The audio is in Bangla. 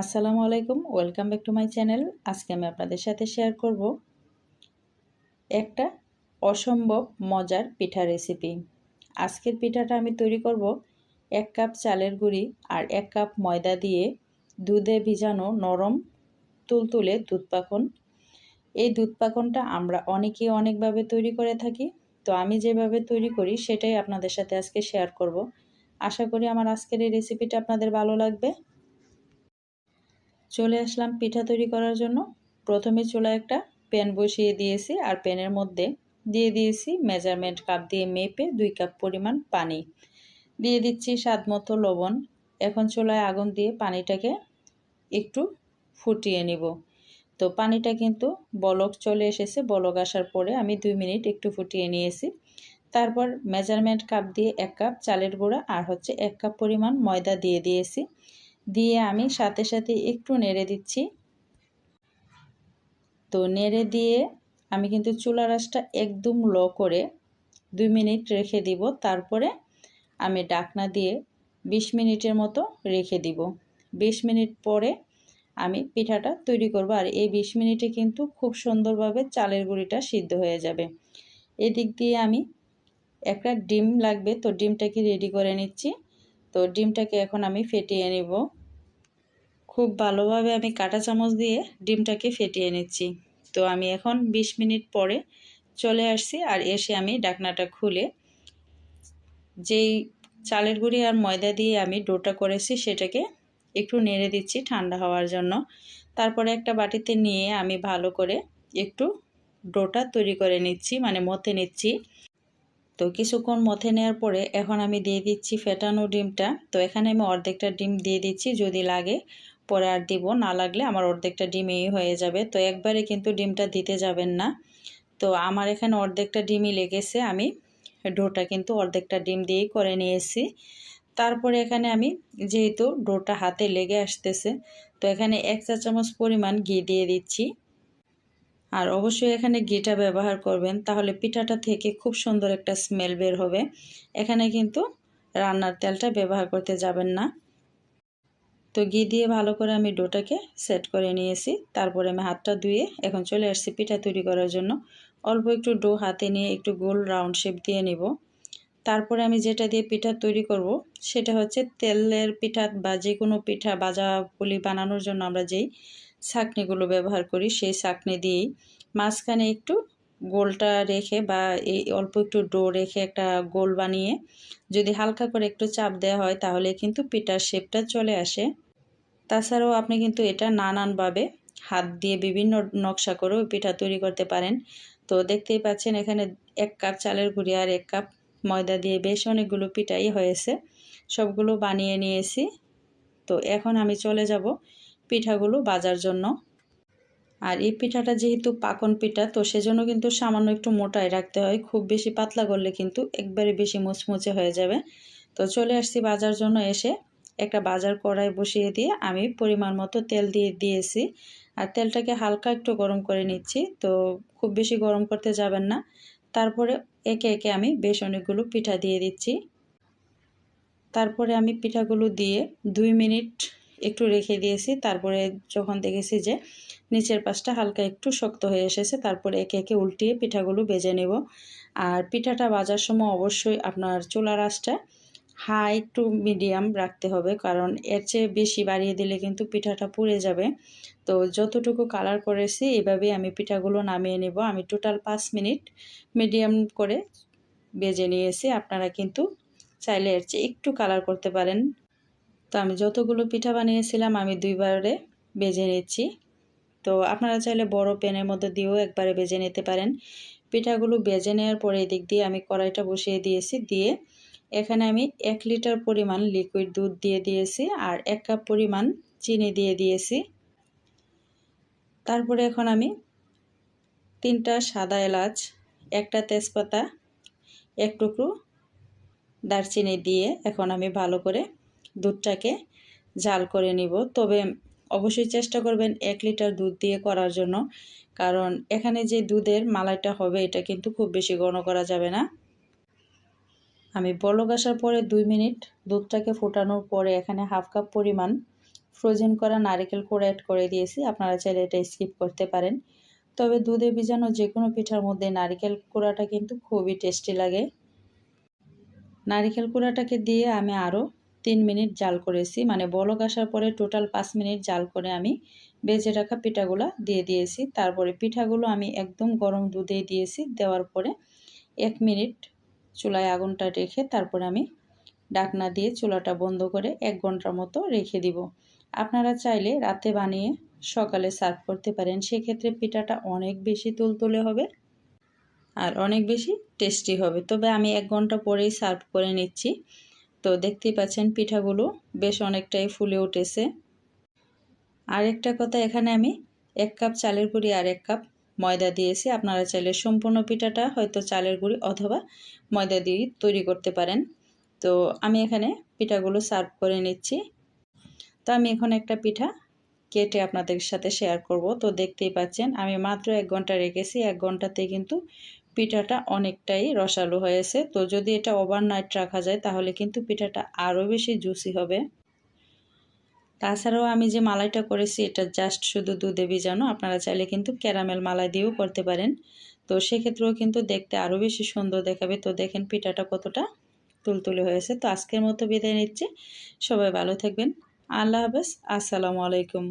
আসসালামু আলাইকুম, welcome back to my channel. আজকে আমি আপনাদের সাথে শেয়ার করব একটা অসম্ভব মজার পিঠা রেসিপি। আজকের পিঠাটা আমি তৈরি করব এক কাপ চালের গুঁড়ি আর এক কাপ ময়দা দিয়ে দুধে ভিজানো নরম তুলতুলে দুধ পাখন এই দুধ পাখনটা আমরা অনেকেই অনেকভাবে তৈরি করে থাকি, তো আমি যেভাবে তৈরি করি সেটাই আপনাদের সাথে আজকে শেয়ার করব। আশা করি আমার আজকের এই রেসিপিটা আপনাদের ভালো লাগবে। চলে আসলাম পিঠা তৈরি করার জন্য। প্রথমে চুলা একটা প্যান বসিয়ে দিয়েছি আর প্যানের মধ্যে দিয়ে দিয়েছি মেজারমেন্ট কাপ দিয়ে মেপে দুই কাপ পরিমাণ পানি। দিয়ে দিচ্ছি স্বাদ মতো লবণ। এখন চুলায় আগুন দিয়ে পানিটাকে একটু ফুটিয়ে নিব। তো পানিটা কিন্তু বলক চলে এসেছে, বলক আসার পরে আমি দুই মিনিট একটু ফুটিয়ে নিয়েছি। তারপর মেজারমেন্ট কাপ দিয়ে এক কাপ চালের গুঁড়া আর হচ্ছে এক কাপ পরিমাণ ময়দা দিয়ে দিয়েছি। দিয়ে আমি সাথে সাথে একটু নেড়ে দিচ্ছি। তো নেড়ে দিয়ে আমি কিন্তু চুলা রাসটা একদম লো করে দুই মিনিট রেখে দিব। তারপরে আমি ডাকনা দিয়ে ২০ মিনিটের মতো রেখে দিব। ২০ মিনিট পরে আমি পিঠাটা তৈরি করব। আর এই ২০ মিনিটে কিন্তু খুব সুন্দরভাবে চালের গুঁড়িটা সিদ্ধ হয়ে যাবে। এদিক দিয়ে আমি একটা ডিম লাগবে, তো ডিমটাকে রেডি করে নিচ্ছি। তো ডিমটাকে এখন আমি ফেটিয়ে নেব। খুব ভালোভাবে আমি কাটা চামচ দিয়ে ডিমটাকে ফেটিয়ে নিচ্ছি। তো আমি এখন ২০ মিনিট পরে চলে আসছি আর এসে আমি ডাকনাটা খুলে যেই চালের গুঁড়ি আর ময়দা দিয়ে আমি ডোটা করেছি সেটাকে একটু নেড়ে দিচ্ছি ঠান্ডা হওয়ার জন্য। তারপরে একটা বাটিতে নিয়ে আমি ভালো করে একটু ডোটা তৈরি করে নিচ্ছি মানে মথে নিচ্ছি। তো কিছুক্ষণ মথে নেওয়ার পরে এখন আমি দিয়ে দিচ্ছি ফেটানো ডিমটা। তো এখানে আমি অর্ধেকটা ডিম দিয়ে দিচ্ছি যদি লাগে, পরে আর দিব না লাগলে আমার অর্ধেকটা ডিমই হয়ে যাবে। তো একবারে কিন্তু ডিমটা দিতে যাবেন না। তো আমার এখানে অর্ধেকটা ডিমই লেগেছে, আমি ডোটা কিন্তু অর্ধেকটা ডিম দিয়েই করে নিয়েছি। তারপরে এখানে আমি যেহেতু ডোটা হাতে লেগে আসতেছে, তো এখানে এক চা চামচ পরিমাণ ঘি দিয়ে দিচ্ছি। আর অবশ্যই এখানে ঘিটা ব্যবহার করবেন, তাহলে পিঠাটা থেকে খুব সুন্দর একটা স্মেল বের হবে। এখানে কিন্তু রান্নার তেলটা ব্যবহার করতে যাবেন না। তো ঘি দিয়ে ভালো করে আমি ডোটাকে সেট করে নিয়েছি। তারপরে আমি হাতটা ধুয়ে এখন চলে আসছি পিঠা তৈরি করার জন্য। অল্প একটু ডো হাতে নিয়ে একটু গোল রাউন্ড শেপ দিয়ে নিব। তারপরে আমি যেটা দিয়ে পিঠা তৈরি করব, সেটা হচ্ছে তেলের পিঠা বা যে কোনো পিঠা বাজা পুলি বানানোর জন্য আমরা যেই ছাকনিগুলো ব্যবহার করি, সেই ছাকনি দিয়েই। মাঝখানে একটু গোলটা রেখে বা এই অল্প একটু ডো রেখে একটা গোল বানিয়ে যদি হালকা করে একটু চাপ দেওয়া হয় তাহলে কিন্তু পিঠার শেপটা চলে আসে। তাছাড়াও আপনি কিন্তু এটা নানানভাবে হাত দিয়ে বিভিন্ন নকশা করেও পিঠা তৈরি করতে পারেন। তো দেখতেই পাচ্ছেন এখানে এক কাপ চালের গুঁড়ি আর এক কাপ ময়দা দিয়ে বেশ অনেকগুলো পিঠাই হয়েছে। সবগুলো বানিয়ে নিয়েছি। তো এখন আমি চলে যাব পিঠাগুলো বাজার জন্য। আর এই পিঠাটা যেহেতু পাকন পিঠা, তো সেজন্য কিন্তু সামান্য একটু মোটাই রাখতে হয়। খুব বেশি পাতলা করলে কিন্তু একবারে বেশি মুচমুচে হয়ে যাবে। তো চলে আসছি বাজার জন্য এসে একটা বাজার কড়াই বসিয়ে দিয়ে আমি পরিমাণ মতো তেল দিয়ে দিয়েছি। আর তেলটাকে হালকা একটু গরম করে নিচ্ছি। তো খুব বেশি গরম করতে যাবেন না। তারপরে একে একে আমি বেশ অনেকগুলো পিঠা দিয়ে দিচ্ছি। তারপরে আমি পিঠাগুলো দিয়ে দুই মিনিট একটু রেখে দিয়েছি। তারপরে যখন দেখেছি যে নিচের পাশটা হালকা একটু শক্ত হয়ে এসেছে, তারপরে একে একে উল্টিয়ে পিঠাগুলো বেজে নেব। আর পিঠাটা বাজার সময় অবশ্যই আপনার চুলার আঁচটা হাই একটু মিডিয়াম রাখতে হবে, কারণ এর চেয়ে বেশি বাড়িয়ে দিলে কিন্তু পিঠাটা পুড়ে যাবে। তো যতটুকু কালার করেছি, এভাবেই আমি পিঠাগুলো নামিয়ে নেব। আমি টোটাল পাঁচ মিনিট মিডিয়াম করে বেজে নিয়েছি। আপনারা কিন্তু চাইলে এর চেয়ে একটু কালার করতে পারেন। তো আমি যতগুলো পিঠা বানিয়েছিলাম, আমি দুইবারে বেজে নিচ্ছি তো আপনারা চাইলে বড় প্যানের মধ্যে দিয়েও একবারে বেজে নিতে পারেন। পিঠাগুলো বেজে নেওয়ার পরে এদিক দিয়ে আমি কড়াইটা বসিয়ে দিয়েছি। দিয়ে এখানে আমি এক লিটার পরিমাণ লিকুইড দুধ দিয়ে দিয়েছি আর এক কাপ পরিমাণ চিনি দিয়ে দিয়েছি। তারপরে এখন আমি তিনটা সাদা এলাচ, একটা তেজপাতা, এক টুকরো দারচিনি দিয়ে এখন আমি ভালো করে দুধটাকে জাল করে নিব। তবে অবশ্যই চেষ্টা করবেন এক লিটার দুধ দিয়ে করার জন্য, কারণ এখানে যে দুধের মালাইটা হবে, এটা কিন্তু খুব বেশি ঘন করা যাবে না। আমি বলক আসার পরে দুই মিনিট দুধটাকে ফোটানোর পরে এখানে হাফ কাপ পরিমাণ ফ্রোজেন করা নারিকেল কোড়া অ্যাড করে দিয়েছি। আপনারা চাইলে এটা স্কিপ করতে পারেন। তবে দুধে ভিজানো যে কোনো পিঠার মধ্যে নারিকেল কোড়াটা কিন্তু খুবই টেস্টি লাগে। নারিকেল কোড়াটাকে দিয়ে আমি আরও তিন মিনিট জাল করেছি। মানে বলক আসার পরে টোটাল পাঁচ মিনিট জাল করে আমি বেজে রাখা পিঠাগুলো দিয়ে দিয়েছি। তারপরে পিঠাগুলো আমি একদম গরম দুধে দিয়েছি। দেওয়ার পরে এক মিনিট চুলায় আগুনটা রেখে তারপরে আমি ডাকনা দিয়ে চুলাটা বন্ধ করে এক ঘণ্টার মতো রেখে দিব। আপনারা চাইলে রাতে বানিয়ে সকালে সার্ভ করতে পারেন। সেক্ষেত্রে পিঠাটা অনেক বেশি তুলতুলে হবে আর অনেক বেশি টেস্টি হবে। তবে আমি এক ঘণ্টা পরেই সার্ভ করে নিচ্ছি। তো দেখতেই পাচ্ছেন পিঠাগুলো বেশ অনেকটাই ফুলে উঠেছে। আর একটা কথা, এখানে আমি এক কাপ চালের গুঁড়ি আর এক কাপ ময়দা দিয়েছি। আপনারা চাইলে সম্পূর্ণ পিঠাটা হয়তো চালের গুঁড়ি অথবা ময়দা দিয়ে তৈরি করতে পারেন। তো আমি এখানে পিঠাগুলো সার্ভ করে নিচ্ছি। তো আমি এখন একটা পিঠা কেটে আপনাদের সাথে শেয়ার করব। তো দেখতেই পাচ্ছেন, আমি মাত্র এক ঘণ্টা রেখেছি। এক ঘন্টাতে কিন্তু পিঠাটা অনেকটাই রসালো হয়েছে। তো যদি এটা ওভারনাইট রাখা যায়, তাহলে কিন্তু পিঠাটা আরও বেশি জুসি হবে। তাছাড়াও আমি যে মালাইটা করেছি, এটা জাস্ট শুধু দুধে ভিজানো। আপনারা চাইলে কিন্তু ক্যারামেল মালাই দিয়েও করতে পারেন। তো সেক্ষেত্রেও কিন্তু দেখতে আরও বেশি সুন্দর দেখাবে। তো দেখেন পিঠাটা কতটা তুলতুলে হয়েছে। তো আজকের মতো বিদায় নিচ্ছে। সবাই ভালো থাকবেন। আল্লাহ হাফেজ। আসসালামু আলাইকুম।